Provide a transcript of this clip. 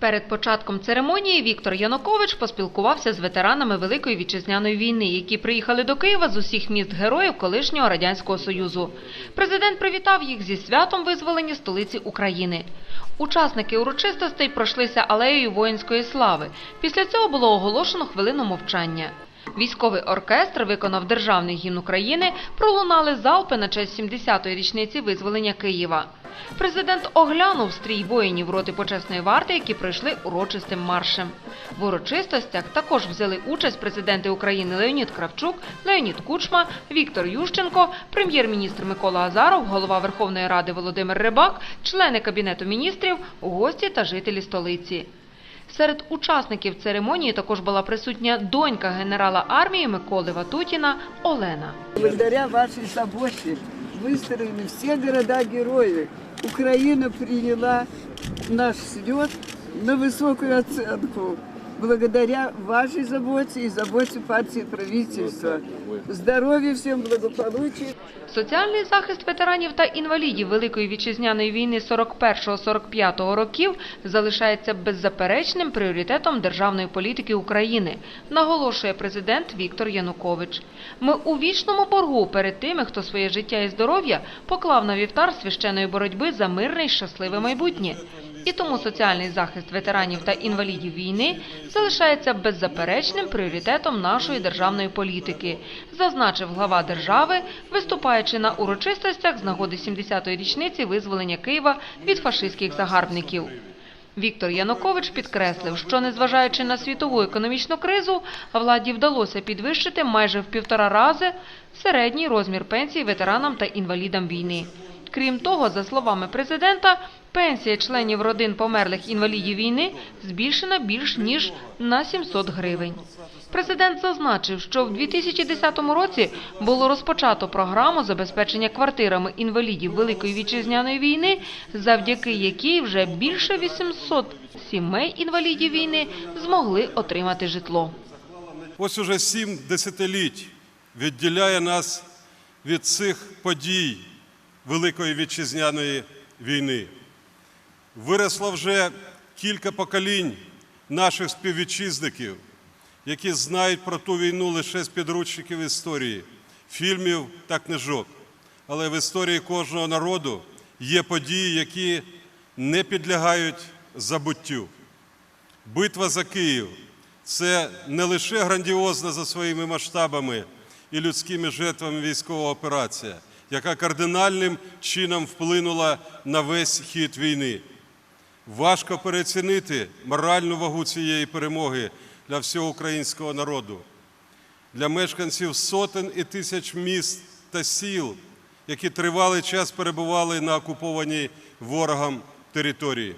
Перед початком церемонії Віктор Янукович поспілкувався з ветеранами Великої вітчизняної війни, які приїхали до Києва з усіх міст героїв колишнього радянського союзу. Президент привітав їх зі святом визволення столиці України. Учасники урочистостей пройшлися алеєю воїнської слави. Після цього було оголошено хвилину мовчання. Військовий оркестр виконав державний гімн України, пролунали залпи на честь 70-ї річниці визволення Києва. Президент оглянув стрій воїнів роти почесної варти, які пройшли урочистим маршем. В урочистостях також взяли участь президенти України Леонід Кравчук, Леонід Кучма, Віктор Ющенко, прем'єр-міністр Микола Азаров, голова Верховної Ради Володимир Рибак, члени Кабінету міністрів, гості та жителі столиці. Серед учасників церемонії також була присутня донька генерала армії Миколи Ватутіна Олена. Благодаря вашей заботе выстроены все города-герои. Украина приняла наш слет на высокую оценку. Благодаря вашей заботе и заботе партии и правительства. Здоровья всем, благополучия. Соціальний захист ветеранів та інвалідів Великої вітчизняної війни 41-45 років залишається беззаперечним пріоритетом державної політики України, наголошує президент Віктор Янукович. Ми у вічному боргу перед тими, хто своє життя і здоров'я поклав на вівтар священої боротьби за мирне й щасливе майбутнє. І тому соціальний захист ветеранів та інвалідів війни залишається беззаперечним пріоритетом нашої державної політики, зазначив глава держави, виступаючи на урочистостях з нагоди 70-ї річниці визволення Києва від фашистських загарбників. Віктор Янукович підкреслив, що незважаючи на світову економічну кризу, владі вдалося підвищити майже в півтора рази середній розмір пенсій ветеранам та інвалідам війни. Крім того, за словами президента, пенсія членів родин померлих інвалідів війни збільшена більш ніж на 700 гривень. Президент зазначив, що в 2010 році було розпочато програму забезпечення квартирами інвалідів Великої вітчизняної війни, завдяки якій вже більше 800 сімей інвалідів війни змогли отримати житло. Ось уже сім десятиліть відділяє нас від цих подій Великої вітчизняної війни. Виросло вже кілька поколінь наших співвітчизників, які знають про ту війну лише з підручників історії, фільмів та книжок. Але в історії кожного народу є події, які не підлягають забуттю. Битва за Київ це не лише грандіозна за своїми масштабами і людськими жертвами військова операція, яка кардинальним чином вплинула на весь хід війни. Важко переоцінити моральну вагу цієї перемоги для всього українського народу, для мешканців сотень і тисяч міст та сіл, які тривалий час перебували на окупованій ворогом території.